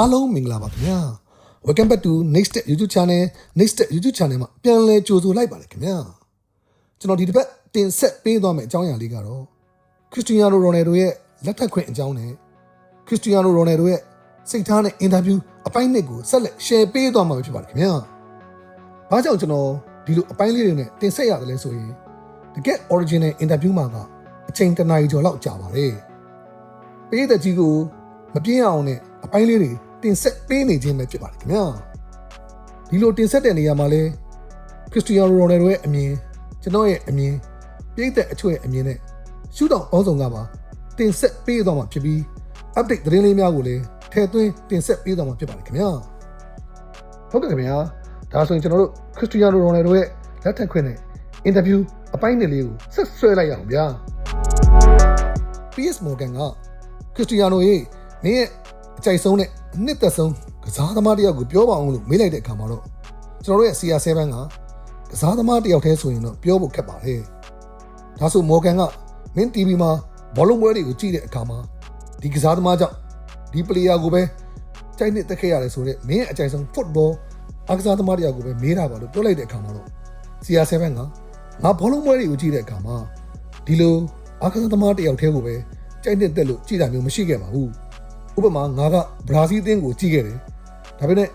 အားလုံးမင်္ဂလာပါခင်ဗျာ Welcome back to Next Step YouTube Channel Next Step YouTube Channel မှာပြန်လည်ကြိုဆိုလိုက်ပါတယ်ခင်ဗျာကျွန်တော်ဒီတစ်ပတ်တင်ဆက်ပေးသွားမယ့်အကြောင်းအရာလေးကတော့ခရစ္စတီယာနိုရိုနယ်ဒိုရဲ့လက်ထပ်ခွင့်အကြောင်းနဲ့ခရစ္စတီယာနိုရိုနယ်ဒိုရဲ့စိတ်ထားနဲ့အင်တာဗျူးအပိုင်းနှစ်ကိုဆက်လက် share ပေးသွားမှာဖြစ်ပါတယ်ခင်ဗျာဘာကြောင့်ကျွန်တော်ဒီလိုအပိုင်းလေးတွေနဲ့တင်ဆက်ရတယ်လဲဆိုရင်တကယ် original interview မှာကအချိန်တစ်နာရီကျော်လောက်ကြာပါတယ်ပရိသတ်ကြီးကိုမပြင်းအောင်နဲ့အပိုင်းလေးတွေ တင်ဆက်ပေးနေခြင်းပဲဖြစ်ပါတယ်ခင်ဗျာဒီလိုတင်ဆက်တဲ့နေရာမှာလဲခရစ္စတီယာနိုရိုနယ်ဒိုရဲ့အမြင်ကျွန်တော်ရဲ့အမြင်ပြည့်တဲ့အချွတ်ရဲ့အမြင်နဲ့ရှုထောင့်ပေါင်းစုံကပါတင်ဆက်ပေးသွားမှာဖြစ်ပြီး update သတင်းလေးများကိုလည်းထည့်သွင်းတင်ဆက်ပေးသွားမှာဖြစ်ပါတယ်ခင်ဗျာဟုတ်ကဲ့ခင်ဗျာဒါဆိုရင်ကျွန်တော်တို့ခရစ္စတီယာနိုရိုနယ်ဒိုရဲ့လက်ထပ်ခွင့်နဲ့အင်တာဗျူးအပိုင်းနှစ်လေးကိုဆက်ဆွဲလိုက်ရအောင်ဗျာ PS Morgan ကခရစ္စတီယာနိုရဲ့မင်းရဲ့ အကြိုက်ဆုံးနဲ့အနှစ်သက်ဆုံးကစားသမားတစ်ယောက်ကိုပြောပါအောင်လို့မေးလိုက်တဲ့အခါမှာတော့ကျွန်တော်တို့ရဲ့ CR7 ကကစားသမားတစ်ယောက်တည်းဆိုရင်တော့ပြောဖို့ခက်ပါတယ်။ဒါဆို Morgan ကမင်း TV မှာဘောလုံးပွဲတွေကိုကြည့်တဲ့အခါမှာဒီကစားသမားကြောင့်ဒီ player ကိုပဲကြိုက်နှစ်သက်ခဲ့ရတယ်ဆိုတော့မင်းရဲ့အကြိုက်ဆုံး football အကစားသမားတစ်ယောက်ကိုပဲမေးတာပါလို့ပြောလိုက်တဲ့အခါမှာတော့ CR7 ကငါဘောလုံးပွဲတွေကိုကြည့်တဲ့အခါမှာဒီလိုအကစားသမားတစ်ယောက်တည်းကိုပဲကြိုက်နှစ်သက်လို့ကြည့်တာမျိုးမရှိခဲ့ပါဘူး။ ဥပမာငါကဘရာဇီးအသင်းကိုကြည့်ခဲ့တယ်။ဒါပေမဲ့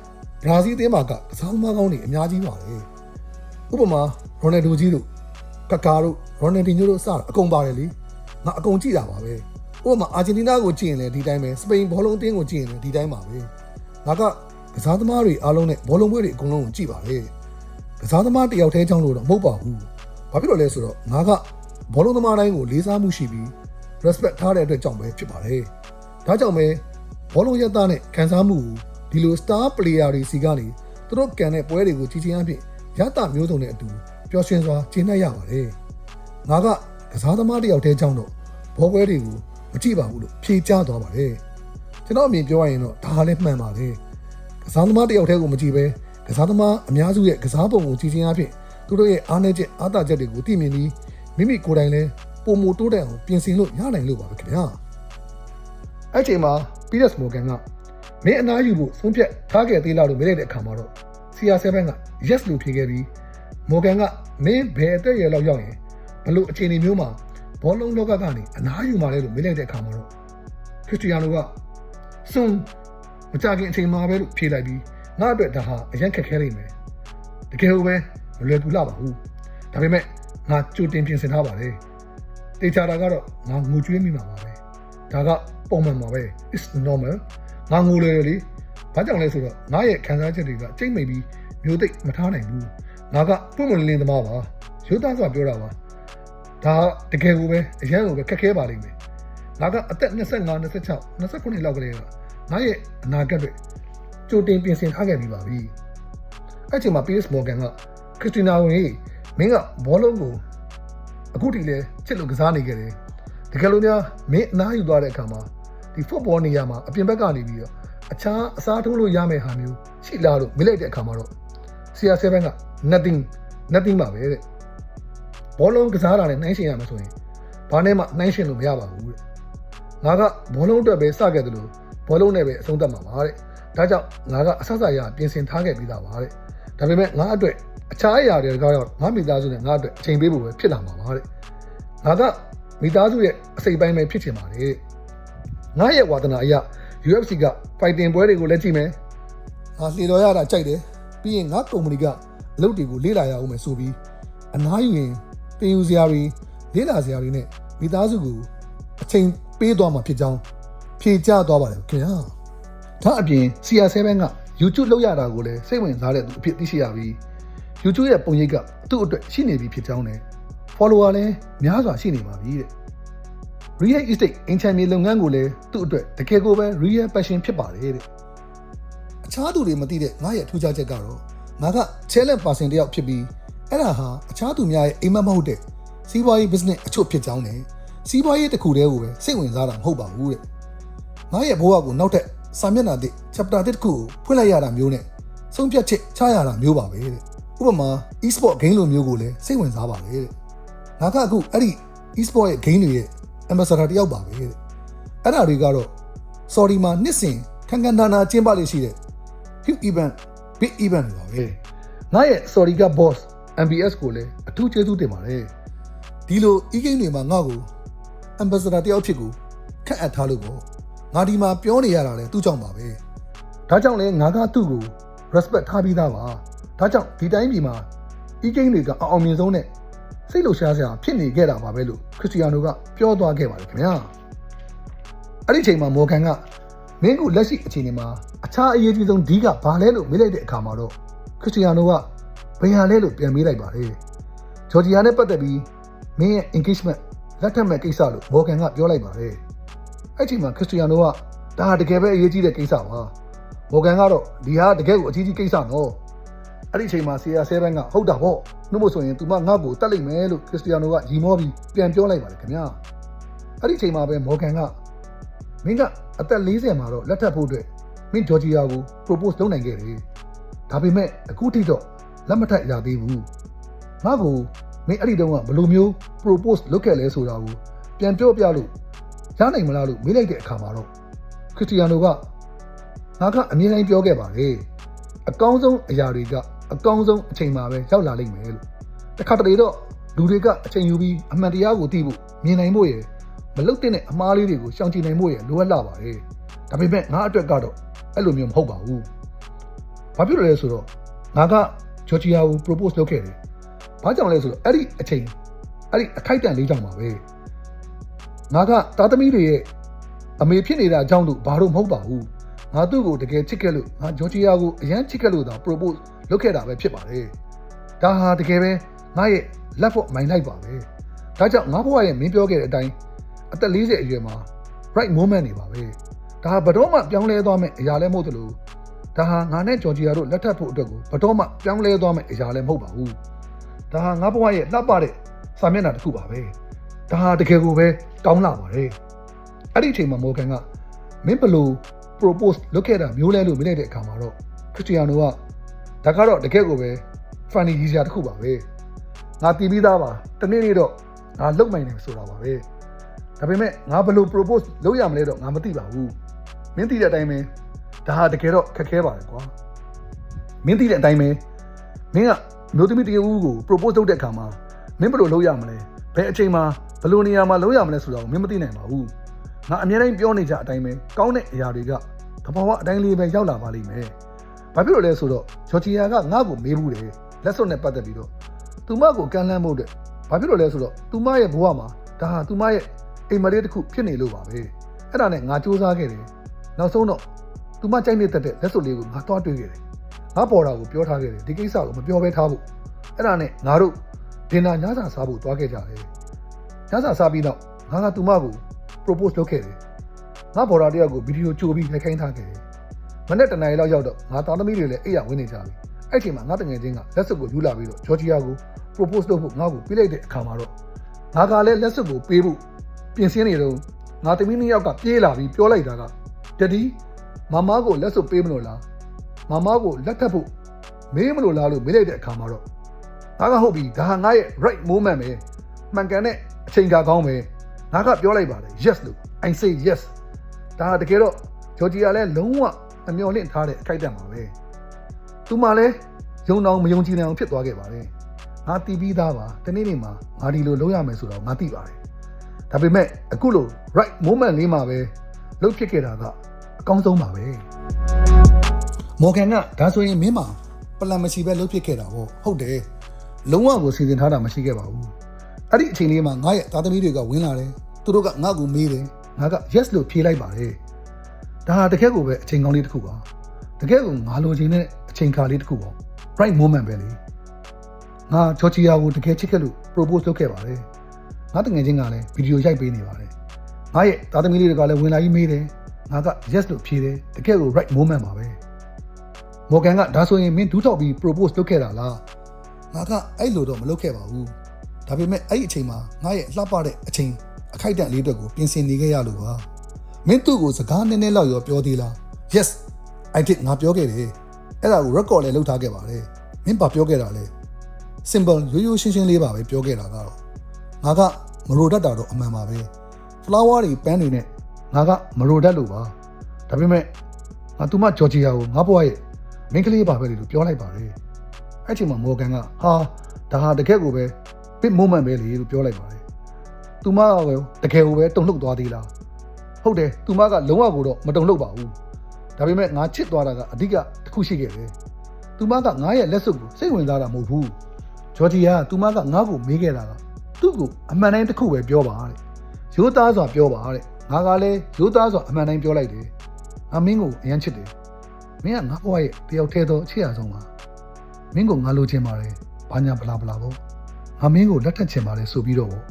ဘရာဇီးအသင်းမှာကကစားသမားကောင်းတွေအများကြီးပါတယ်။ဥပမာရိုနယ်ဒိုကြီးတို့ကကာတို့ရိုနယ်ဒီညိုတို့စတာအကုန်ပါတယ်လေ။ငါအကုန်ကြည့်တာပါပဲ။ဥပမာအာဂျင်တီးနားကိုကြည့်ရင်လည်းဒီတိုင်းပဲ။စပိန်ဘောလုံးအသင်းကိုကြည့်ရင်လည်းဒီတိုင်းပါပဲ။ငါကကစားသမားတွေအားလုံးနဲ့ဘောလုံးပွဲတွေအကုန်လုံးကိုကြည့်ပါတယ်။ကစားသမားတစ်ယောက်တည်းကြောင်းလို့တော့မဟုတ်ပါဘူး။ဘာဖြစ်လို့လဲဆိုတော့ငါကဘောလုံးသမားတိုင်းကိုလေးစားမှုရှိပြီး respect ထားတဲ့အတွက်ကြောင့်ပဲဖြစ်ပါတယ်။ဒါကြောင့်ပဲ ဘောလုံးရသားနဲ့ခံစားမှုကိုဒီလို star player တွေစီကနေသူတို့ကန်တဲ့ပွဲတွေကိုကြီးချင်းအဖြစ်ရတာမျိုးစုံနဲ့အတူပျော်ရွှင်စွာကျင်းနေရပါတယ်။ငါကကစားသမားတစ်ယောက်တည်းကြောင့်တော့ဘောပွဲတွေကိုမကြည့်ပါဘူးလို့ဖြေကြားသွားပါတယ်။ကျွန်တော်အမြင်ပြောရရင်တော့ဒါလည်းမှန်ပါတယ်။ကစားသမားတစ်ယောက်တည်းကိုမကြည့်ပဲကစားသမားအများစုရဲ့ကစားပုံကိုကြည့်ချင်းအဖြစ်သူတို့ရဲ့အားနည်းချက်အားသာချက်တွေကိုသိမြင်ပြီးမိမိကိုယ်တိုင်လည်းပုံမတိုးတက်အောင်ပြင်ဆင်လို့ရနိုင်လို့ပါပဲခင်ဗျာအဲ့ချိန်မှာ Peters Morgan ကမင်းအနားယူဖို့ဆုံးဖြတ်ထားခဲ့သေးလားလို့မေးလိုက်တဲ့အခါမှာတော့ CR7 က yes လို့ဖြေခဲ့ပြီး Morgan ကမင်းဘယ်အသက်အရွယ်လောက်ရောက်ရင်ဘလို့အခြေအနေမျိုးမှာဘောလုံးလောကကနေအနားယူมาလဲလို့မေးလိုက်တဲ့အခါမှာတော့ခရစ္စတီယာနိုကစွန်းမကြခင်အချိန်မှာပဲလို့ဖြေလိုက်ပြီးငါအတွက်ဒါဟာအရင်ခက်ခဲလိမ့်မယ်တကယ်လို့ပဲမလွယ်ကူလာပါဘူးဒါပေမဲ့ငါကြိုတင်ပြင်ဆင်ထားပါတယ်တေချာတာကတော့ငါငိုကြွေးမိမှာပါပဲဒါကပုံမှန်ပါပဲ is normal ငါငိုလေလေဘာကြောင့်လဲဆိုတော့ငါရဲ့ခံစားချက်တွေကကြိတ်မိတ်ပြီးမျိုးသိပ်မထားနိုင်ဘူးငါကပွင့်ပွင့်လင်းလင်းသမားပါရိုးသားစွာပြောတာပါဒါတကယ်ကိုပဲအရန်ကိုပဲခက်ခဲပါလိမ့်မယ်ငါကအသက်25 26 29လောက်ကလေးကငါရဲ့အနာဂတ်တွေကြိုတင်ပြင်ဆင်ထားခဲ့ပြီးပါပြီအဲ့ချိန်မှာ PS Morgan ကခရစ္စတီနာဝင်မင်းကဘောလုံးကိုအခုထိလည်းချစ်လို့ကစားနေခဲ့တယ် တကယ်လို့များမင်းအနားယူသွားတဲ့အခါမှာဒီ football နေရာမှာအပြင်ဘက်ကနေပြီးတော့အခြားအစားထိုးလို့ရမယ့်ဟာမျိုးရှိလားလို့မေးလိုက်တဲ့အခါမှာတော့ CR7 က nothing nothing ပါပဲတဲ့ဘောလုံးကစားတာနဲ့နှိုင်းရှင်ရမှာဆိုရင်ဘာနဲ့မှနှိုင်းရှင်လို့မရပါဘူးတဲ့ငါကဘောလုံးအတွက်ပဲစခဲ့တယ်လို့ဘောလုံးနဲ့ပဲအဆုံးသတ်မှာပါတဲ့ဒါကြောင့်ငါကအဆအဆရပြင်ဆင်ထားခဲ့ပြီးသားပါတဲ့ဒါပေမဲ့ငါအတွက်အခြားအရာတွေကတော့ငါမိသားစုနဲ့ငါအတွက်အချိန်ပေးဖို့ပဲဖြစ်လာမှာပါတဲ့ငါက မိသားစုရဲ့အစိတ်ပိုင်းပဲဖြစ်ချင်ပါတယ်တဲ့ငါရဲ့ဝါသနာအရ UFC က fighting ပွဲတွေကိုလည်းကြည့်မယ်ငါလှေတော်ရတာကြိုက်တယ်ပြီးရင်ငါကုမ္ပဏီကအလုပ်တွေကိုလေ့လာရအောင်မယ်ဆိုပြီးအနားယူရင်တင်ယူစရာတွေလေ့လာစရာတွေနဲ့မိသားစုကိုအချိန်ပေးသွားမှာဖြစ်ကြောင်းဖြေကြားသွားပါတယ်ခင်ဗျာဒါအပြင် CR7 က YouTube လောက်ရတာကိုလည်းစိတ်ဝင်စားတဲ့သူအဖြစ်သိရှိရပြီး YouTube ရဲ့ပုံရိပ်ကသူ့အတွက်ရှိနေပြီဖြစ်ကြောင်းနဲ့ follower လည်းများစွာရှိနေပါပြီတဲ့ Real Estate အင်ချန်မြေလုပ်ငန်းကိုလည်းသူ့အတွက်တကယ်ကိုပဲ real passion ဖြစ်ပါတယ်တဲ့အခြားသူတွေမသိတဲ့ငါရဲ့ထူးခြားချက်ကတော့ငါက challenge person တယောက်ဖြစ်ပြီးအဲ့ဒါဟာအခြားသူများရဲ့အိမ်မက်မဟုတ်တဲ့စီးပွားရေး business အချို့ဖြစ်ကြောင်းနဲ့စီးပွားရေးတစ်ခုတည်းကိုပဲစိတ်ဝင်စားတာမဟုတ်ပါဘူးတဲ့ငါရဲ့ဘဝကိုနောက်ထပ်စာမျက်နှာတစ် chapter တစ်ခုကိုဖွင့်လိုက်ရတာမျိုးနဲ့ဆုံးဖြတ်ချက်ချရတာမျိုးပါပဲတဲ့ဥပမာ e-sport game လိုမျိုးကိုလည်းစိတ်ဝင်စားပါလေတဲ့ငါကအခုအဲ့ဒီ e-sport ရဲ့ game တွေရဲ့ ambassador တယောက်ပါပဲတဲ့အဲ့ဒါတွေကတော့ sorry မှာနှစ်စဉ်ခခံခံနာနာကျင်းပလေးရှိတဲ့ huge event big event တွေပါပဲငါရဲ့ sorry က boss MBS ကိုလည်းအထူးကျေးဇူးတင်ပါတယ်ဒီလို e-game တွေမှာငါ့ကို ambassador တယောက်ဖြစ်ကိုခန့်အပ်ထားလို့ပေါ့ငါဒီမှာပြောနေရတာလဲသူ့ကြောင့်ပါပဲဒါကြောင့်လဲငါကသူ့ကို respect ထားပြီးသားပါဒါကြောင့်ဒီတိုင်းပြည်မှာ e-game တွေကအောင်အောင်မြင်ဆုံးနဲ့ စိတ်လှုပ်ရှားစရာဖြစ်နေခဲ့တာပါပဲလို့ခရစ္စတီယာနိုကပြောသွားခဲ့ပါတယ်ခင်ဗျာအဲ့ဒီချိန်မှာမော်ဂန်ကမင်းကလက်ရှိအခြေအနေမှာအခြားအရေးကြီးဆုံးဒီကဘာလဲလို့မေးလိုက်တဲ့အခါမှာတော့ခရစ္စတီယာနိုကဘယ်ဟာလဲလို့ပြန်မေးလိုက်ပါတယ်ဂျော်ဂျီယာနဲ့ပတ်သက်ပြီးမင်းရဲ့ engagement လက်ထပ်မဲ့ကိစ္စလို့မော်ဂန်ကပြောလိုက်ပါတယ်အဲ့ချိန်မှာခရစ္စတီယာနိုကဒါဟာတကယ်ပဲအရေးကြီးတဲ့ကိစ္စပါမော်ဂန်ကတော့ဒီဟာတကယ်ကိုအကြီးကြီးကိစ္စနော် အဲ့ဒီချိန်မှာ CR7 ကဟုတ်တာပေါ့နှုတ်မဆိုရင် तू မငါ့ကိုတတ်လိုက်မယ်လို့ခရစ္စတီယာနိုကရီမောပြီးပြန်ပြောလိုက်ပါတယ်ခင်ဗျာအဲ့ဒီချိန်မှာပဲမော်ဂန်ကမင်းကအသက်40မှာတော့လက်ထပ်ဖို့အတွက်မင်းဂျော်ဂျီယာကို propose လုပ်နိုင်ခဲ့တယ်ဒါပေမဲ့အခုထိတော့လက်မထပ်ရသေးဘူးငါ့ကိုမင်းအဲ့ဒီတုန်းကဘယ်လိုမျိုး propose လုပ်ခဲ့လဲဆိုတာကိုပြန်ပြောပြလို့ရနိုင်မလားလို့မေးလိုက်တဲ့အခါမှာတော့ခရစ္စတီယာနိုကငါကအမြဲတမ်းပြောခဲ့ပါတယ်အကောင်းဆုံးအရာတွေက အကောင်းဆုံးအချိန်မှာပဲရောက်လာလိမ့်မယ်လို့တခါတလေတော့လူတွေကအချိန်ယူပြီးအမှန်တရားကိုသိဖို့မြင်နိုင်ဖို့ရယ်မလုတ်တဲ့အမားလေးတွေကိုရှောင်ကျဉ်နိုင်ဖို့ရယ်လိုအပ်လာပါတယ်ဒါပေမဲ့ငါအတွက်ကတော့အဲ့လိုမျိုးမဟုတ်ပါဘူးဘာဖြစ်လို့လဲဆိုတော့ငါကဂျော်ဂျီယာကို propose လုပ်ခဲ့တယ်ဘာကြောင့်လဲဆိုတော့အဲ့ဒီအချိန်အဲ့ဒီအခိုက်အတန့်လေးကြောင့်ပါပဲငါကတာသမီတွေရဲ့အမေဖြစ်နေတာအကြောင်းတို့ဘာလို့မဟုတ်ပါဘူးငါသူ့ကိုတကယ်ချစ်ခဲ့လို့ငါဂျော်ဂျီယာကိုအရန်ချစ်ခဲ့လို့သာ propose လုပ်ခဲ့တာပဲဖြစ်ပါတယ်ဒါဟာတကယ်ပဲငါရဲ့ left foot မိုင်လိုက်ပါပဲဒါကြောင့်ငါဘဝရဲ့မင်းပြောခဲ့တဲ့အတိုင်းအသက်40အရွယ်မှာ right moment နေပါပဲဒါဟာဘယ်တော့မှပြောင်းလဲသွားမယ့်အရာလည်းမဟုတ်သလိုဒါဟာငါနဲ့ဂျော်ဂျီယာတို့လက်ထပ်ဖို့အတွက်ကိုဘယ်တော့မှပြောင်းလဲသွားမယ့်အရာလည်းမဟုတ်ပါဘူးဒါဟာငါဘဝရဲ့လှပတဲ့စာမျက်နှာတစ်ခုပါပဲဒါဟာတကယ်ကိုပဲကောင်းလာပါတယ်အဲ့ဒီအချိန်မှာမော်ဂန်ကမင်းဘလို့ propose လုပ်ခဲ့တာမျိုးလဲလို့မြင်လိုက်တဲ့အခါမှာတော့ခရစ္စတီယာနိုက ဒါကတော့တကယ်ကိုပဲ funny ကြီးစရာတစ်ခုပါပဲငါတည်ပြီးသားပါတနေ့နေ့တော့ငါလုံနိုင်တယ်ဆိုတာပါပဲဒါပေမဲ့ငါဘလို့ propose လုပ်ရမလဲတော့ငါမသိပါဘူးမင်းသိတဲ့အတိုင်းပဲဒါဟာတကယ်တော့ခက်ခဲပါတယ်ကွာမင်းသိတဲ့အတိုင်းပဲမင်းကမျိုးသမီးတကယ်ဦးကို propose လုပ်တဲ့အခါမှာမင်းဘလို့လုပ်ရမလဲဘယ်အချိန်မှာဘလို့နေရာမှာလုပ်ရမလဲဆိုတာကိုမင်းမသိနိုင်ပါဘူးငါအများတိုင်းပြောနေကြအတိုင်းပဲကောင်းတဲ့အရာတွေကသဘာဝအတိုင်းလေးပဲရောက်လာပါလိမ့်မယ် ဘာဖြစ်လို့လဲဆိုတော့ဂျော်ဂျီယာကငါ့ကိုမေးဘူးတယ်လက်စွပ်နဲ့ပတ်သက်ပြီးတော့သူမကိုကန်လန်းဖို့အတွက်ဘာဖြစ်လို့လဲဆိုတော့သူမရဲ့ဘဝမှာဒါဟာသူမရဲ့အိမ်မလေးတစ်ခုဖြစ်နေလို့ပါပဲအဲ့ဒါနဲ့ငါစူးစမ်းခဲ့တယ်နောက်ဆုံးတော့သူမကြိုက်နေတဲ့လက်စွပ်လေးကိုငါသွားတွေ့ခဲ့တယ်ငါပေါ်တာကိုပြောထားခဲ့တယ်ဒီကိစ္စကိုမပြောဘဲထားဖို့အဲ့ဒါနဲ့ငါတို့ဒင်နာညစာစားဖို့သွားခဲ့ကြတယ်ညစာစားပြီးတော့ငါကသူမကို propose လုပ်ခဲ့တယ်ငါပေါ်တာတယောက်ကိုဗီဒီယိုကြိုပြီးလိုက်ခိုင်းထားခဲ့တယ်မ နေ့တနင်္လာရက်လောက်ရောက်တော့ငါသားသမီးတွေလည်းအိပ်ရဝင်နေကြပြီအဲ့ချိန်မှာငါတငယ်ချင်းကလက်စွပ်ကိုယူလာပြီးတော့ဂျော်ဂျီယာကို propose လုပ်ဖို့ငါ့ကိုပေးလိုက်တဲ့အခါမှာတော့ငါကလည်းလက်စွပ်ကိုပေးဖို့ပြင်ဆင်နေတော့ငါသမီးနှစ်ယောက်ကပြေးလာပြီးပြောလိုက်တာကတတိမမကိုလက်စွပ်ပေးမလို့လားမမကိုလက်ထပ်ဖို့မေးမလို့လားလို့မေးလိုက်တဲ့အခါမှာတော့ငါကဟုတ်ပြီဒါဟာငါရဲ့ right moment ပဲမှန်ကန်တဲ့အချိန်ကာကောင်းပဲငါကပြောလိုက်ပါတယ် yes လို့ I say yes ဒါဟာတကယ်တော့ဂျော်ဂျီယာလည်းလုံးဝ အမျော်လင့်ထားတဲ့အခိုက်အတန့်ပါပဲသူမှလည်းယုံတောင်မယုံကြည်နိုင်အောင်ဖြစ်သွားခဲ့ပါတယ်ငါတီးပြီးသားပါတနေ့နေ့မှာငါဒီလိုလုပ်ရမယ်ဆိုတော့ငါသိပါတယ်ဒါပေမဲ့အခုလို right moment လေးမှာပဲလှုပ်ဖြစ်ခဲ့တာကအကောင်းဆုံးပါပဲမော်ဂန်ကဒါဆိုရင်မင်းမှာပလန်မရှိပဲလှုပ်ဖြစ်ခဲ့တာပေါ့ဟုတ်တယ်လုံးဝကိုစီစဉ်ထားတာမရှိခဲ့ပါဘူးအဲ့ဒီအချိန်လေးမှာငါရဲ့သားသမီးတွေကဝင်လာတယ်သူတို့ကငါ့ကိုမေးတယ်ငါက yes လို့ဖြေလိုက်ပါတယ် ဒါဟာတကယ်ကိုပဲအချိန်ကောင်းလေးတစ်ခုပါတကယ်ကိုငါလိုချင်တဲ့အချိန်ခါလေးတစ်ခုပေါ့ right moment ပဲလေငါဂျော်ဂျီယာကိုတကယ်ချစ်ခဲ့လို့ propose လုပ်ခဲ့ပါတယ်ငါတငယ်ချင်းကလည်းဗီဒီယိုရိုက်ပေးနေပါတယ်ငါရဲ့သားသမီးလေးတွေကလည်းဝင်လာပြီးမေးတယ်ငါက yes လို့ဖြေတယ်တကယ်ကို right moment ပါပဲမော်ဂန်ကဒါဆိုရင်မင်းဒူးထောက်ပြီး propose လုပ်ခဲ့တာလားငါကအဲ့လိုတော့မလုပ်ခဲ့ပါဘူးဒါပေမဲ့အဲ့ဒီအချိန်မှာငါရဲ့လှပတဲ့အချိန်အခိုက်အတန့်လေးအတွက်ကိုပြင်ဆင်နေခဲ့ရလို့ပါ မင်းသူ့ကိုစကားနည်းနည်းလောက်ရောပြောသေးလား yes i did ငါပြောခဲ့တယ်အဲ့ဒါကို record လည်းလုပ်ထားခဲ့ပါတယ်မင်းဘာပြောခဲ့တာလဲ simple ရိုးရိုးရှင်းရှင်းလေးပါပဲပြောခဲ့တာကတော့ငါကမရိုတတ်တာတော့အမှန်ပါပဲ flower တွေပန်းတွေနဲ့ငါကမရိုတတ်လို့ပါဒါပေမဲ့ငါသူမဂျော်ဂျီယာကိုငါဘွားရဲ့မင်းကလေးပါပဲလေလို့ပြောလိုက်ပါတယ်အဲ့ချိန်မှာမော်ဂန်ကဟာဒါဟာတကယ်ကိုပဲ big moment ပဲလေလို့ပြောလိုက်ပါတယ်သူမကပဲတကယ်ကိုပဲတုန်လှုပ်သွားသေးလား ဟုတ်တယ်သူမကလုံးဝကိုတော့မတုန်လှုပ်ပါဘူးဒါပေမဲ့ငါချစ်သွားတာကအဓိကတစ်ခုရှိခဲ့တယ်သူမကငါရဲ့လက်စွပ်ကိုစိတ်ဝင်စားတာမဟုတ်ဘူးဂျော်ဂျီယာကသူမကငါ့ကိုမေးခဲ့တာကသူ့ကိုအမှန်တိုင်းတစ်ခုပဲပြောပါတဲ့ရိုးသားစွာပြောပါတဲ့ငါကလည်းရိုးသားစွာအမှန်တိုင်းပြောလိုက်တယ်ငါမင်းကိုအရန်ချစ်တယ်မင်းကငါဘဝရဲ့တယောက်တည်းသောအချစ်ရဆုံးပါမင်းကိုငါလိုချင်ပါတယ်ဘာညာဘလာဘလာပေါ့ငါမင်းကိုလက်ထပ်ချင်ပါတယ်ဆိုပြီးတော့ပေါ့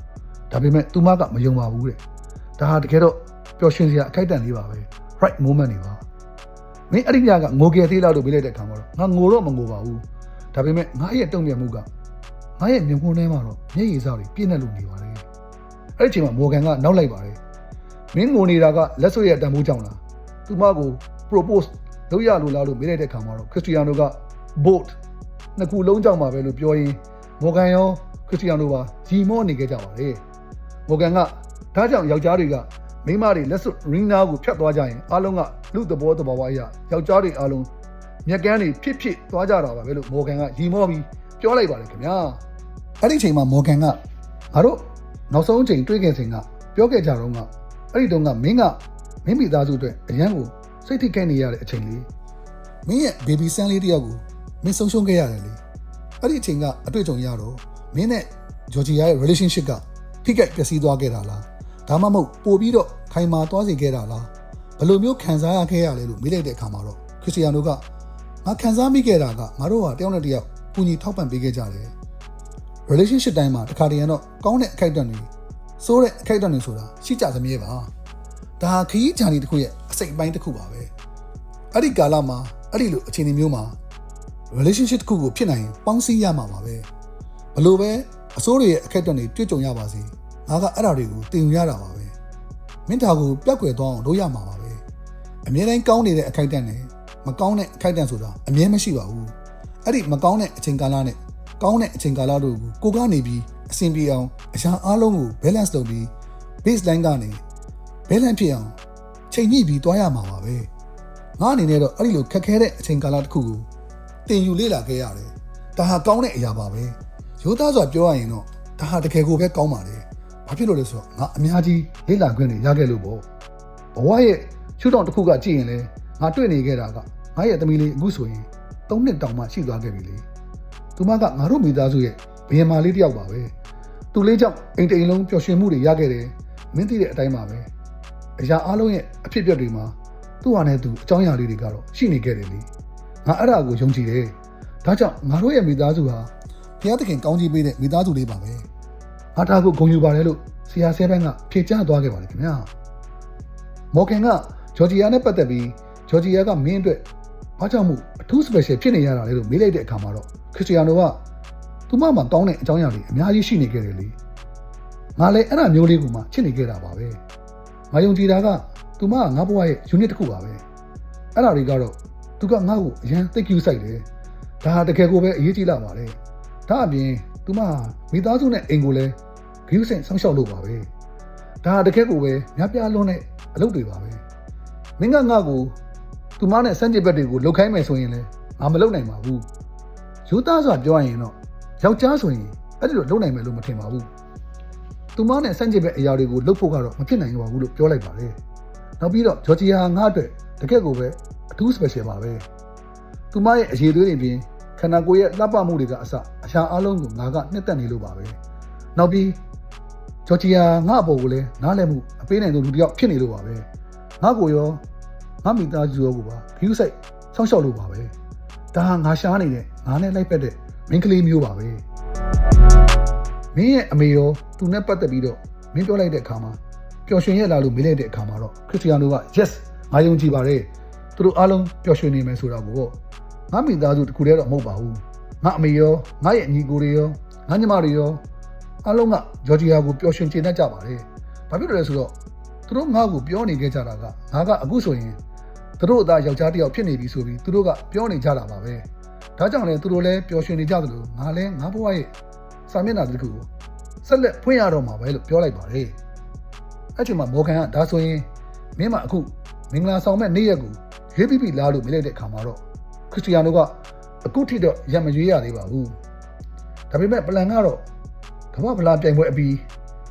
ဒါပေမဲ့သူမကမယုံပါဘူးတဲ့ဒါဟာတကယ်တော့ ပျော်ရွှင်စရာအခိုက်အတန့်လေးပါပဲ right moment တွေပါမင်းအဲ့ဒီညကငိုကြသေးလားလို့ပြောလိုက်တဲ့အခါမှာတော့ငါငိုတော့မငိုပါဘူးဒါပေမဲ့ငါရဲ့တုံ့ပြန်မှုကငါရဲ့မျက်ခုံးထဲမှာတော့မျက်ရည်စောက်တွေပြည့်နေလို့နေပါတယ်အဲ့ဒီအချိန်မှာမော်ဂန်ကနောက်လိုက်ပါတယ်မင်းငိုနေတာကလက်စွပ်ရဲ့တန်ဖိုးကြောင့်လားသူမကို propose လုပ်ရလို့လားလို့မေးလိုက်တဲ့အခါမှာတော့ခရစ္စတီယာနိုက boat နှစ်ခုလုံးကြောင့်ပါပဲလို့ပြောရင်မော်ဂန်ရောခရစ္စတီယာနိုပါဂျီမောနေခဲ့ကြပါတယ်မော်ဂန်ကဒါကြောင့်ယောက်ျားတွေက မိန်းမတွေလက်စွပ် ring နာကိုဖြတ်သွားကြရင်အားလုံးကလူသဘောတဘာဝအရာယောက်ျားတွေအားလုံးမြက်ကန်းတွေဖြစ်ဖြစ်သွားကြတာပါပဲလို့မော်ဂန်ကဂျီမောပြီးပြောလိုက်ပါတယ်ခင်ဗျာအဲ့ဒီအချိန်မှာမော်ဂန်ကငါတို့နောက်ဆုံးအချိန်တွေ့ခဲ့စဉ်ကပြောခဲ့ကြတော့ကအဲ့ဒီတုန်းကမင်းကမင်းမိသားစုအတွက်အရန်ကိုစိတ်ထိခိုက်နေရတဲ့အချိန်လေးမင်းရဲ့ baby son လေးတယောက်ကိုမင်းဆုံးရှုံးခဲ့ရတယ်လေအဲ့ဒီအချိန်ကအတွေ့အကြုံရတော့မင်းနဲ့ဂျော်ဂျီယာရဲ့ relationship ကထိခိုက်ပျက်စီးသွားခဲ့တာလား ဒါမှမဟုတ်ပို့ပြီးတော့ခိုင်မာသွားစေခဲ့တာလားဘယ်လိုမျိုးခံစားရခဲ့ရလဲလို့မေးလိုက်တဲ့အခါမှာတော့ခရစ္စတီယာနိုကငါခံစားမိခဲ့တာကငါတို့ဟာတယောက်နဲ့တယောက်ပူညီထောက်ပံ့ပေးခဲ့ကြတယ် relationship တိုင်းမှာတစ်ခါတည်းကတော့ကောင်းတဲ့အခိုက်အတန့်တွေစိုးတဲ့အခိုက်အတန့်တွေဆိုတာရှိကြသမြဲပါဒါဟာခရီးဂျာနီတစ်ခုရဲ့အစိတ်အပိုင်းတစ်ခုပါပဲအဲ့ဒီကာလမှာအဲ့ဒီလိုအခြေအနေမျိုးမှာ relationship တစ်ခုကိုဖြစ်နိုင်ရင်ပေါင်းစည်းရမှာပါပဲဘလို့ပဲအစိုးရရဲ့အခက်အခဲတွေတွေ့ကြုံရပါစေ ငါကအဲ့ဒါတွေကိုတင်ယူရတာပါပဲမင်းသားကိုပြက်ကွယ်သွားအောင်လုပ်ရမှာပါပဲအမြဲတမ်းကောင်းနေတဲ့အခိုက်အတန့်နဲ့မကောင်းတဲ့အခိုက်အတန့်ဆိုတာအမြဲမရှိပါဘူးအဲ့ဒီမကောင်းတဲ့အချိန်ကာလနဲ့ကောင်းတဲ့အချိန်ကာလတို့ကိုကိုကနေပြီးအဆင်ပြေအောင်အရာအားလုံးကို balance လုပ်ပြီး baseline ကနေ balance ဖြစ်အောင်ချိန်ညှိပြီးသွားရမှာပါပဲငါအနေနဲ့တော့အဲ့ဒီလိုခက်ခဲတဲ့အချိန်ကာလတစ်ခုကိုတင်ယူလေ့လာခဲ့ရတယ်။ဒါဟာကောင်းတဲ့အရာပါပဲ။ရိုးသားစွာပြောရရင်တော့ဒါဟာတကယ်ကိုပဲကောင်းပါလေ။ ဘာဖြစ်လို့လဲဆိုတော့ငါအများကြီးလေ့လာခွင့်တွေရခဲ့လို့ပေါ့။ဘဝရဲ့ရှုထောင့်တစ်ခုကကြည့်ရင်လေငါတွေ့နေခဲ့တာကငါရဲ့သမီးလေးအခုဆိုရင်၃နှစ်တောင်မှရှိသွားခဲ့ပြီလေ။သူမကငါတို့မိသားစုရဲ့ဘယင်မာလေးတစ်ယောက်ပါပဲ။သူလေးကြောင့်အိမ်တိမ်လုံးပျော်ရွှင်မှုတွေရခဲ့တယ်။မင်းသိတဲ့အတိုင်းပါပဲ။အရာအလုံးရဲ့အဖြစ်အပျက်တွေမှာသူ့ဟာနဲ့သူအကြောင်းအရာလေးတွေကတော့ရှိနေခဲ့တယ်လေငါအဲ့ဒါကိုယုံကြည်တယ်ဒါကြောင့်ငါတို့ရဲ့မိသားစုဟာဘုရားသခင်ကောင်းချီးပေးတဲ့မိသားစုလေးပါပဲ ငါဒါကိုဂုဏ်ယူပါတယ်လို့ဆရာဆဲဘန်းကဖြေကြားသွားခဲ့ပါတယ်ခင်ဗျာမော်ကန်ကဂျော်ဂျီယာနဲ့ပတ်သက်ပြီးဂျော်ဂျီယာကမင်းအတွက်ဘာကြောင့်မို့အထူး special ဖြစ်နေရတာလဲလို့မေးလိုက်တဲ့အခါမှာတော့ခရစ္စတီယာနိုကသူမမှာကောင်းတဲ့အကြောင်းအရာတွေအများကြီးရှိနေခဲ့တယ်လေငါလည်းအဲ့ဒါမျိုးလေးကိုမှချစ်နေခဲ့တာပါပဲငါယုံကြည်တာကသူမကငါဘဝရဲ့ unit တစ်ခုပါပဲအဲ့ဒါတွေကတော့သူကငါ့ကိုအရန်သိကျူးဆိုင်တယ်ဒါဟာတကယ်ကိုပဲအရေးကြီးလာပါတယ်ဒါအပြင် သူမဟာမိသားစုနဲ့အိမ်ကိုလည်းဂရုစိတ်စောင့်ရှောက်လို့ပါပဲဒါဟာတကယ်ကိုပဲများပြားလွန်းတဲ့အလုပ်တွေပါပဲမင်းကငါ့ကိုသူမနဲ့စန့်ကျင်ဘက်တွေကိုလှုပ်ခိုင်းမယ်ဆိုရင်လည်းငါမလုပ်နိုင်ပါဘူးယူသားစွာပြောရရင်တော့ယောက်ျားဆိုရင်အဲ့ဒီလိုလုပ်နိုင်မယ်လို့မထင်ပါဘူးသူမနဲ့စန့်ကျင်ဘက်အရာတွေကိုလှုပ်ဖို့ကတော့မဖြစ်နိုင်ပါဘူးလို့ပြောလိုက်ပါတယ်နောက်ပြီးတော့ဂျော်ဂျီယာငါအတွက်တကယ့်ကိုပဲအထူး special ပါပဲသူမရဲ့အရေးသွေးတွေပြင် ခန္ဓာကိုယ်ရဲ့လှပမှုတွေကအစအရှာအလုံးကိုငါကနှစ်သက်နေလို့ပါပဲနောက်ပြီးဂျော်ဂျီယာငါအပေါ်ကိုလည်းနားလည်မှုအပေးနိုင်တဲ့လူတစ်ယောက်ဖြစ်နေလို့ပါပဲငါကိုရောငါမိသားစုရောကိုပါခ ्यू ဆိုင်ဆောင်းရှောက်လို့ပါပဲဒါဟာငါရှားနေတဲ့ငါနဲ့လိုက်ပတ်တဲ့မင်းကလေးမျိုးပါပဲမင်းရဲ့အမေရောသူနဲ့ပတ်သက်ပြီးတော့မင်းပြောလိုက်တဲ့အခါမှာပျော်ရွှင်ရလာလို့မေးလိုက်တဲ့အခါမှာတော့ခရစ္စတီယာနိုက yes ငါယုံကြည်ပါတယ်သူတို့အားလုံးပျော်ရွှင်နေမယ်ဆိုတာကိုပေါ့ ငါမိသားစုတခုတည်းတော့မဟုတ်ပါဘူးငါအမေရောငါရဲ့ညီကိုတွေရောငါညီမတွေရောအားလုံးကဂျော်ဂျီယာကိုပျော်ရွှင်ကျေနပ်ကြပါတယ်ဘာဖြစ်လို့လဲဆိုတော့သူတို့ငါ့ကိုပြောနေခဲ့ကြတာကငါကအခုဆိုရင်သူတို့အသားယောက်ျားတစ်ယောက်ဖြစ်နေပြီဆိုပြီးသူတို့ကပြောနေကြတာပါပဲဒါကြောင့်လည်းသူတို့လည်းပျော်ရွှင်နေကြသလိုငါလည်းငါဘဝရဲ့စာမျက်နှာတစ်ခုကိုဆက်လက်ဖွင့်ရတော့မှာပဲလို့ပြောလိုက်ပါတယ်အဲ့ချိန်မှာမော်ဂန်ကဒါဆိုရင်မင်းမအခုမင်္ဂလာဆောင်မဲ့နေ့ရက်ကိုရေးပြီးပြီလားလို့မေးလိုက်တဲ့အခါမှာတော့ ခရစ္စတီယာနိုကအခုထိတော့ရမရွေးရသေးပါဘူးဒါပေမဲ့ပလန်ကတော့ကမ္ဘာဖလားပြိုင်ပွဲအပြီး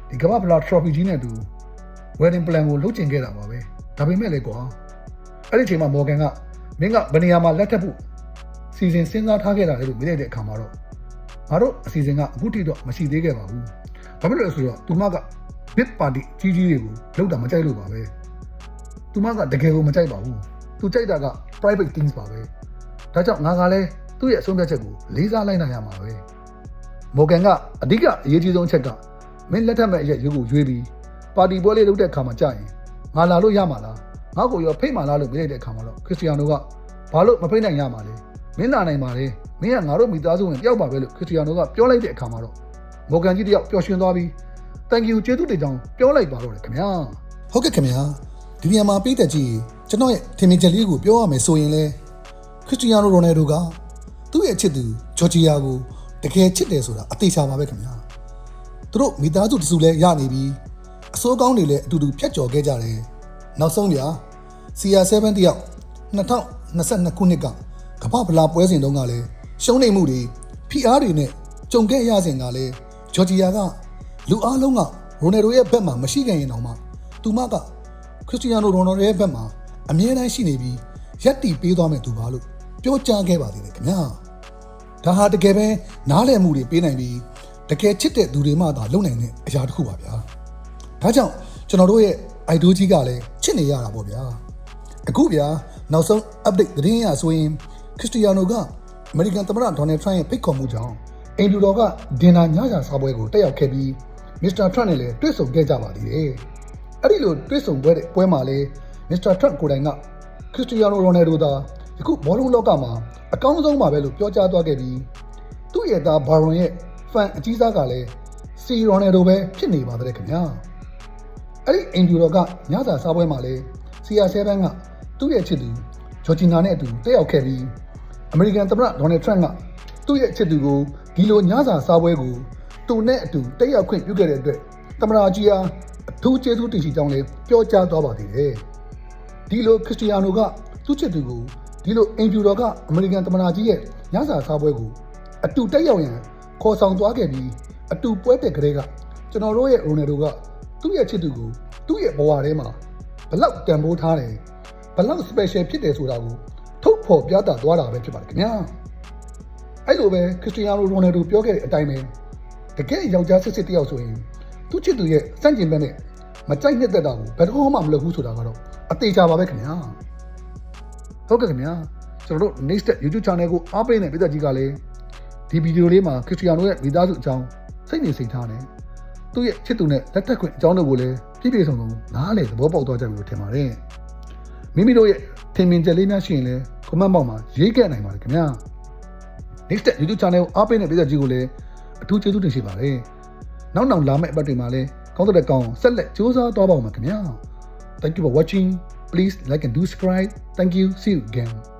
ဒီကမ္ဘာဖလား trophy ကြီးနဲ့အတူ wedding plan ကိုလုပ်ချင်ခဲ့တာပါပဲဒါပေမဲ့လေကွာအဲ့ဒီအချိန်မှာမော်ဂန်ကမင်းကဘယ်နေရာမှာလက်ထပ်ဖို့စီစဉ်စဉ်းစားထားခဲ့တာလဲလို့မေးလိုက်တဲ့အခါမှာတော့ငါတို့အစီအစဉ်ကအခုထိတော့မရှိသေးခဲ့ပါဘူးဘာဖြစ်လို့လဲဆိုတော့သူမက big party ကြီးကြီးတွေကိုလုပ်တာမကြိုက်လို့ပါပဲသူမကတကယ်ကိုမကြိုက်ပါဘူးသူကြိုက်တာက private things ပါပဲ ဒါကြောင့်ငါကလည်းသူ့ရဲ့အဆုံးဖြတ်ချက်ကိုလေးစားလိုက်နိုင်ရမှာပဲမော်ဂန်ကအဓိကအရေးကြီးဆုံးအချက်ကမင်းလက်ထပ်မဲ့အရက်ရုပ်ကိုရွေးပြီးပါတီပွဲလေးလုပ်တဲ့အခါမှာကြာရင်ငါလာလို့ရမှာလားငါ့ကိုရောဖိတ်မှာလားလို့မေးလိုက်တဲ့အခါမှာတော့ခရစ္စတီယာနိုကဘာလို့မဖိတ်နိုင်ရမှာလဲမင်းလာနိုင်ပါလေမင်းကငါတို့မိသားစုဝင်တယောက်ပါပဲလို့ခရစ္စတီယာနိုကပြောလိုက်တဲ့အခါမှာတော့မော်ဂန်ကြီးတယောက်ပျော်ရွှင်သွားပြီး thank you ကျေးဇူးတင်ကြောင်းပြောလိုက်ပါတော့လေခင်ဗျာဟုတ်ကဲ့ခင်ဗျာဒီနေရာမှာပြည်သက်ကြီးကျွန်တော်ရဲ့ထင်မြင်ချက်လေးကိုပြောရမယ်ဆိုရင်လေ ခရစ္စတီယာနိုရိုနယ်ဒိုကသူ့ရဲ့ချစ်သူဂျော်ဂျီယာကိုတကယ်ချစ်တယ်ဆိုတာအသေးချာပါပဲခင်ဗျာသူတို့မိသားစုတစုလဲရနေပြီးအစိုးကောင်းတွေလည်းအတူတူဖြတ်ကျော်ခဲ့ကြတယ်နောက်ဆုံးဗျာ CR7 တယောက်2022ခုနှစ်ကကမ္ဘာဗလာပွဲစဉ်တုန်းကလည်းရှုံးနေမှုတွေဖိအားတွေနဲ့ကြုံခဲ့ရစဉ်ကလည်းဂျော်ဂျီယာကလူအားလုံးကရိုနယ်ဒိုရဲ့ဘက်မှာမရှိခဲ့ရင်တောင်မှသူမကခရစ္စတီယာနိုရိုနယ်ဒိုရဲ့ဘက်မှာအမြဲတမ်းရှိနေပြီးရက်တီပေးသွားမယ်သူပါလို့ ပြောကြားခဲ့ပါသေးတယ်ခင်ဗျာဒါဟာတကယ်ပဲနားလည်မှုတွေပေးနိုင်ပြီးတကယ်ချစ်တဲ့သူတွေမှသာလုပ်နိုင်တဲ့အရာတစ်ခုပါဗျာဒါကြောင့်ကျွန်တော်တို့ရဲ့ idol ကြီးကလည်းချစ်နေရတာပေါ့ဗျာအခုဗျာနောက်ဆုံး update သတင်းရဆိုရင်ခရစ္စတီယာနိုကအမေရိကန်သမ္မတဒေါ်နယ်ထရန့်ရဲ့ဖိတ်ခေါ်မှုကြောင့်အိမ်လူတော်ကဒင်နာညစာစားပွဲကိုတက်ရောက်ခဲ့ပြီးမစ္စတာထရန့်နဲ့လည်းတွေ့ဆုံခဲ့ကြပါသေးတယ်။အဲ့ဒီလိုတွေ့ဆုံပွဲတဲ့ပွဲမှာလည်းမစ္စတာထရန့်ကိုယ်တိုင်ကခရစ္စတီယာနိုရိုနယ်ဒိုသာ ယခုဘောလုံးလောကမှာအကောင်းဆုံးပါပဲလို့ပြောကြားသွားခဲ့ပြီးသူ့ရဲ့သားဘာရွန်ရဲ့ဖန်အကြီးစားကလည်းစီရိုနယ်ဒိုပဲဖြစ်နေပါတဲ့ခင်ဗျာ။အဲ့ဒီအင်ဂျူတော်ကညစာစားပွဲမှာလည်း CR7 ကသူ့ရဲ့ချစ်သူဂျော်ဂျီနာနဲ့အတူတက်ရောက်ခဲ့ပြီးအမေရိကန်သမ္မတဒေါ်နယ်ထရန့်ကသူ့ရဲ့ချစ်သူကိုဒီလိုညစာစားပွဲကိုသူနဲ့အတူတက်ရောက်ခွင့်ပြုခဲ့တဲ့အတွက်သမ္မတကြီးအားအထူးကျေးဇူးတင်ရှိကြောင်းလည်းပြောကြားသွားပါသေးတယ်။ဒီလိုခရစ္စတီယာနိုကသူ့ချစ်သူကို ဒီလိုအင်ဂျူတော်ကအမေရိကန်သမ္မတကြီးရဲ့ညစာစားပွဲကိုအတူတက်ရောက်ရန်ခေါ်ဆောင်သွားခဲ့ပြီးအတူပွဲတက်ကလေးကကျွန်တော်တို့ရဲ့ရိုနယ်ဒိုကသူ့ရဲ့ချစ်သူကိုသူ့ရဲ့ဘဝထဲမှာဘလောက်တန်ဖိုးထားတယ်ဘလောက် special ဖြစ်တယ်ဆိုတာကိုထုတ်ဖော်ပြသသွားတာပဲဖြစ်ပါတယ်ခင်ဗျာအဲ့လိုပဲခရစ္စတီယာနိုရိုနယ်ဒိုပြောခဲ့တဲ့အတိုင်းပဲတကယ်ယောက်ျားစစ်စစ်တယောက်ဆိုရင်သူ့ချစ်သူရဲ့စန့်ကျင်ဘက်နဲ့မကြိုက်နှစ်သက်တာကိုဘယ်တော့မှမလုပ်ဘူးဆိုတာကတော့အသေးချာပါပဲခင်ဗျာ ဟုတ်ကဲ့ခင်ဗျာကျွန်တော်တို့ next YouTube channel ကိုအားပေးနေတဲ့ပြည်သက်ကြီးကလည်းဒီဗီဒီယိုလေးမှာခရစ္စတီယာနိုရဲ့မိသားစုအကြောင်းစိတ်နေစိတ်ထားတယ်သူ့ရဲ့ချစ်သူနဲ့လက်ထက်ခွင့်အကြောင်းတို့ကိုလည်းပြည့်ပြည့်စုံစုံနားလည်သဘောပေါက်သွားကြပြီလို့ထင်ပါတယ်မိမိတို့ရဲ့ထင်မြင်ချက်လေးများရှိရင်လည်း comment box မှာရေးခဲ့နိုင်ပါတယ်ခင်ဗျာ next YouTube channel ကိုအားပေးနေတဲ့ပြည်သက်ကြီးကိုလည်းအထူးကျေးဇူးတင်ရှိပါတယ်နောက်နောက်လာမယ့်အပတ်တွေမှာလည်းကောင်းတဲ့ကောင်းဆက်လက်စူးစမ်းသွားပါဦးမယ်ခင်ဗျာ Thank you for watching please like and do subscribe. Thank you. See you again